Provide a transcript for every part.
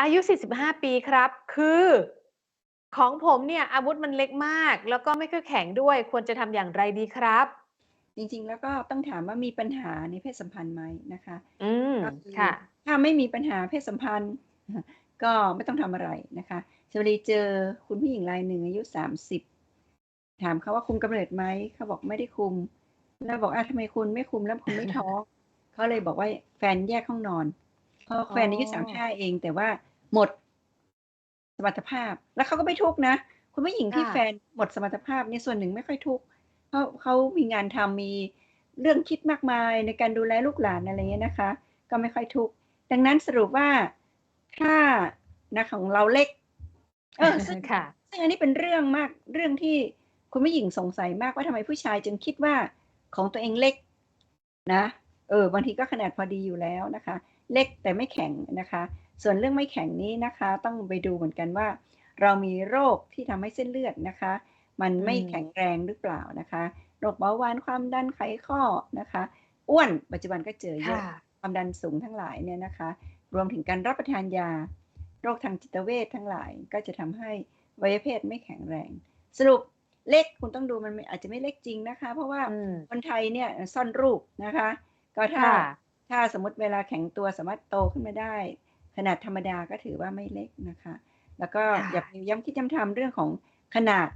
อายุ 45 ปีครับ คือของผมเนี่ยอาวุธมันเล็กมาก แล้วก็ไม่ค่อยแข็งด้วย ควรจะทำอย่างไรดีครับ?จริงๆ แล้วก็ต้องถามว่ามีปัญหาในเพศสัมพันธ์ไหมนะคะ อืมก็คือค่ะ ถ้าไม่มีปัญหาเพศสัมพันธ์ ก็ไม่ต้องทำอะไรนะคะชลบุรีเจอคุณผู้หญิงรายหนึ่งอายุ 30 ถามเขาว่าคุมกำเนิดไหมเขาบอกไม่ได้คุม แล้วบอก"อ้าวทำไมคุณไม่คุมแล้วคุณไม่ท้อง?"เขาเลยบอกว่าแฟนแยกห้องนอนเพราะอ๋แฟนอายุอ35เอง แต่ว่า หมดสมรรถภาพ แล้วเขาก็ไม่ทุกข์นะ คุณผู้หญิงคที่่ะแฟนหมดสมรรถภาพเนี่ยส่วนหนึ่งไม่ค่อยทุกข์เพราะเขามีงานทำมีเรื่องคิดมากมายในการดูแลลูกหลานอะไรอย่างเงี้ยนะคะ ก็ไม่ค่อยทุกข์ดังนั้นสรุปว่าถ้านะของเราเล็ก เออซึ่งค่ะซึ่งอันนี้เป็นเรื่องมากเรื่องที่คุณผู้หญิงสงสัยมากว่าทำไมผู้ชายจึงคิดว่าของตัวเองเล็กนะ เออบางทีก็ขนาดพอดีอยู่แล้วนะคะ เล็กแต่ไม่แข็งนะคะ ส่วนเรื่องไม่แข็งนี้นะคะ ต้องไปดูเหมือนกันว่า เรามีโรคที่ทำให้เส้นเลือดนะคะ มันอืไม่มแข็งแรงหรือเปล่านะคะ โรคเบาหวานความดันไขข้อนะคะ อ้วนปัจจุบันก็เจอเยค่อะะความดันสูงทั้งหลายเนี่ยนะคะ รวมถึงการรับประทานยา โรคทางจิตเวชทั้งหลายก็จะทำให้อวัยวะเพศไม่แข็งแรง สรุปเล็กคุณต้องดูมันไม่อาจจะไม่เล็กจริงนะคะ เพราะว่าอืมคนไทยเนี่ยเอ่อซ่อนรูปนะคะ ก็ถ้าค่ะถ้าสมมุติเวลาแข็งตัวสามารถโตขึ้นมาได้ข นาดธรรมดาก็ถือว่าไม่เล็กนะคะ แล้วก็ค่อย่าะไปย้ำคิดย้ำทำเรื่องของขนาด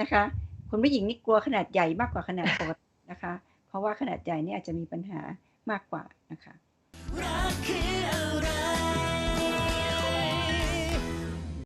นะคะคุณผู้หญิงนี่กลัวขนาดใหญ่มากกว่าขนาดปกตินะคะ เพราะว่าขนาดใหญ่เนี่ยอาจจะมีปัญหามากกว่านะคะรักคืออะไร